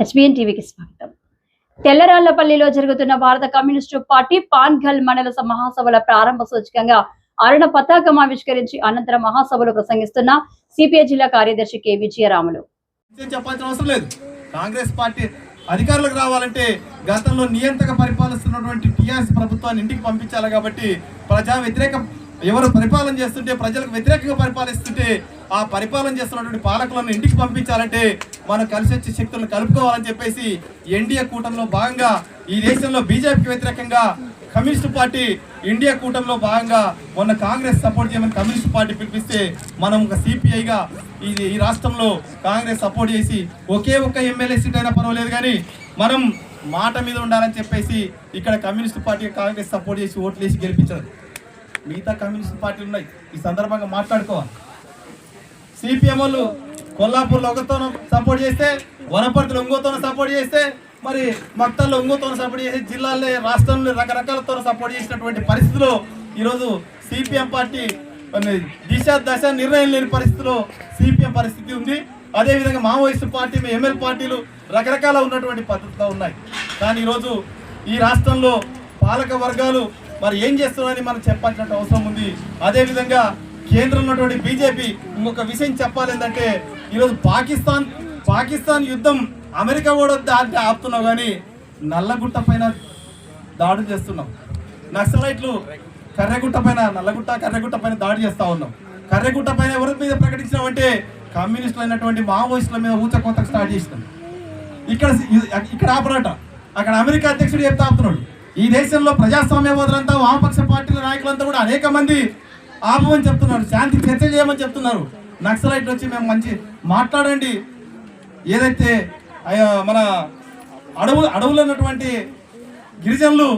HBN టీవీకి స్వాగతం. తెల్లరాళ్ళపల్లిలో జరుగుతున్న భారత కమ్యూనిస్టు పార్టీ పాన్ఘల్ మండల మహాసభల ప్రారంభ సూచకంగా అరుణ పతాకం ఆవిష్కరించి అనంతరం మహాసభలో ప్రసంగిస్తున్న సిపిఐ జిల్లా కార్యదర్శి కె. విజయరాములు. చెప్పాల్సిన అవసరం లేదు. కాంగ్రెస్ పార్టీ అధికారులకు రావాలంటే గతంలో నియంత్రక పరిపాలిస్తున్నటువంటి టీఆర్ఎస్ ప్రభుత్వాన్ని ఇంటికి పంపించాలి కాబట్టి ప్రజా వ్యతిరేక ఎవరు పరిపాలన చేస్తుంటే ప్రజలకు వ్యతిరేకంగా పరిపాలిస్తుంటే ఆ పరిపాలన చేస్తున్నటువంటి పాలకులను ఇంటికి పంపించాలంటే మనం కలిసి వచ్చే శక్తులను కలుపుకోవాలని చెప్పేసి ఎన్డీఏ కూటమిలో భాగంగా ఈ దేశంలో బీజేపీకి వ్యతిరేకంగా కమ్యూనిస్ట్ పార్టీ ఇండియా కూటమిలో భాగంగా మొన్న కాంగ్రెస్ సపోర్ట్ చేయమని కమ్యూనిస్ట్ పార్టీ పిలిపిస్తే మనం ఒక సిపిఐగా ఇది ఈ రాష్ట్రంలో కాంగ్రెస్ సపోర్ట్ చేసి ఒకే ఒక్క ఎమ్మెల్యే సీట్ అయినా పర్వాలేదు కానీ మనం మాట మీద ఉండాలని చెప్పేసి ఇక్కడ కమ్యూనిస్ట్ పార్టీ కాంగ్రెస్ సపోర్ట్ చేసి ఓట్లు వేసి గెలిపించారు. మిగతా కమ్యూనిస్ట్ పార్టీలు ఉన్నాయి. ఈ సందర్భంగా మాట్లాడుకోవాలి. సిపిఎం వాళ్ళు కొల్లాపూర్లో ఒకతో సపోర్ట్ చేస్తే వనపర్తిలో ఇంకోతో సపోర్ట్ చేస్తే మరి మక్తల్లో ఇంకోతో సపోర్ట్ చేసి జిల్లాల్లో రాష్ట్రంలో రకరకాలతో సపోర్ట్ చేసినటువంటి పరిస్థితిలో ఈరోజు సిపిఎం పార్టీ దిశ దశ నిర్ణయం లేని పరిస్థితిలో సిపిఎం పరిస్థితి ఉంది. అదేవిధంగా మావోయిస్టు పార్టీ ఎంఎల్ పార్టీలు రకరకాల ఉన్నటువంటి పద్ధతిలో ఉన్నాయి. కానీ ఈరోజు ఈ రాష్ట్రంలో పాలక వర్గాలు మరి ఏం చేస్తున్నారని మనం చెప్పాల్సిన అవసరం ఉంది. అదేవిధంగా కేంద్రంలో ఉన్నటువంటి బీజేపీ ఇంకొక విషయం చెప్పాలి ఏంటంటే ఈరోజు పాకిస్తాన్ పాకిస్తాన్ యుద్ధం అమెరికా కూడా దాటి ఆపుతున్నావు కానీ నల్లగుట్ట పైన దాడులు చేస్తున్నాం నక్సలైట్లు కర్రెగుట్ట పైన నల్లగుట్ట కర్రెగుట్ట పైన దాడి చేస్తూ ఉన్నాం కర్రెగుట్ట పైన ఎవరి మీద ప్రకటించినామంటే కమ్యూనిస్టులు అయినటువంటి మావోయిస్టుల మీద ఊచ స్టార్ట్ చేసినాం. ఇక్కడ ఇక్కడ ఆపరాట. అక్కడ అమెరికా అధ్యక్షుడు చెప్తా ఆపుతున్నాడు. ఈ దేశంలో ప్రజాస్వామ్యవాదులంతా వామపక్ష పార్టీల నాయకులంతా కూడా అనేక మంది ఆపమని చెప్తున్నారు. శాంతి చర్చ చేయమని చెప్తున్నారు. నక్సలైట్లు వచ్చి మేము మంచి మాట్లాడండి. ఏదైతే మన అడవు అడవులు ఉన్నటువంటి గిరిజనులు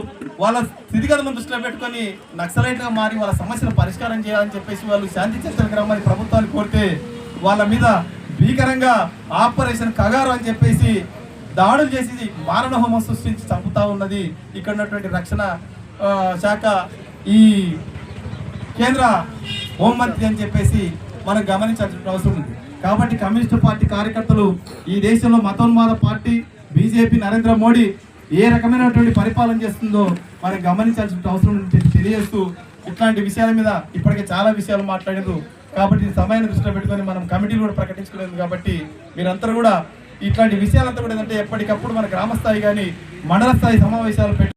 వాళ్ళ స్థితిగతులను దృష్టిలో పెట్టుకొని నక్సలైట్గా మారి వాళ్ళ సమస్యలు పరిష్కారం చేయాలని చెప్పేసి వాళ్ళు శాంతి చర్చలకు రమ్మని ప్రభుత్వాన్ని కోరితే వాళ్ళ మీద భీకరంగా ఆపరేషన్ కగారు అని చెప్పేసి దాడులు చేసి మారణ హోమం సృష్టించి చంపుతా ఉన్నది. ఇక్కడ ఉన్నటువంటి రక్షణ శాఖ ఈ కేంద్ర హోంమంత్రి అని చెప్పేసి మనం గమనించాల్సిన అవసరం ఉంది. కాబట్టి కమ్యూనిస్టు పార్టీ కార్యకర్తలు ఈ దేశంలో మతోన్మాద పార్టీ బీజేపీ నరేంద్ర మోడీ ఏ రకమైనటువంటి పరిపాలన చేస్తుందో మనం గమనించాల్సిన అవసరం తెలియజేస్తూ ఇట్లాంటి విషయాల మీద ఇప్పటికే చాలా విషయాలు మాట్లాడారు. కాబట్టి సమయాన్ని దృష్టిలో పెట్టుకొని మనం కమిటీలు కూడా ప్రకటించుకోలేదు కాబట్టి మీరందరూ కూడా ఇట్లాంటి విషయాలంతా కూడా ఏంటంటే ఎప్పటికప్పుడు మన గ్రామ స్థాయి కానీ మండల స్థాయి సమావేశాలు పెట్టి